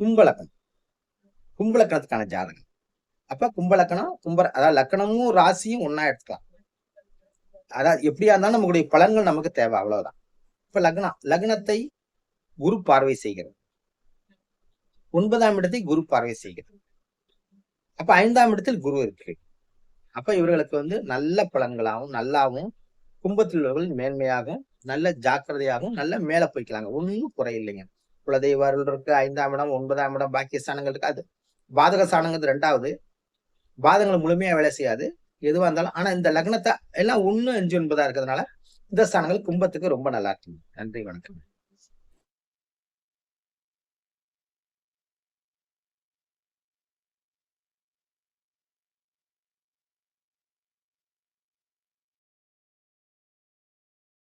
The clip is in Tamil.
கும்பலக்கணம். கும்பலக்கணத்துக்கான ஜாதகம். அப்ப கும்பலக்கணம் கும்பர அதாவது லக்கணமும் ராசியும் ஒன்னா எடுத்துக்கலாம். அதாவது எப்படியா இருந்தாலும் நம்மளுடைய பலன்கள் நமக்கு தேவை அவ்வளவுதான். இப்ப லக்னம் லக்னத்தை குரு பார்வை செய்கிறது. ஒன்பதாம் இடத்தை குரு பார்வை செய்கிறது. அப்ப ஐந்தாம் இடத்தில் குரு இருக்கு. அப்ப இவர்களுக்கு வந்து நல்ல பலன்களாகவும் நல்லாவும் கும்பத்தில் உள்ளவர்கள் மேன்மையாக நல்ல ஜாக்கிரதையாகவும் நல்ல மேல போய்க்கலாங்க. ஒன்றும் குறையில்லைங்க. குலதெய்வ அருள் இருக்கு ஐந்தாம் இடம் ஒன்பதாம் இடம் பாக்கிய ஸ்தானங்கள் இருக்கு அது. பாதக ஸ்தானங்கிறது ரெண்டாவது பாதங்கள் முழுமையா வேலை செய்யாது எதுவா இருந்தாலும். ஆனா இந்த லக்னத்தை எல்லாம் ஒண்ணு அஞ்சு ஒன்பதா இருக்கிறதுனால இந்த ஸ்தானங்கள் கும்பத்துக்கு ரொம்ப நல்லா இருக்குங்க. நன்றி வணக்கம்.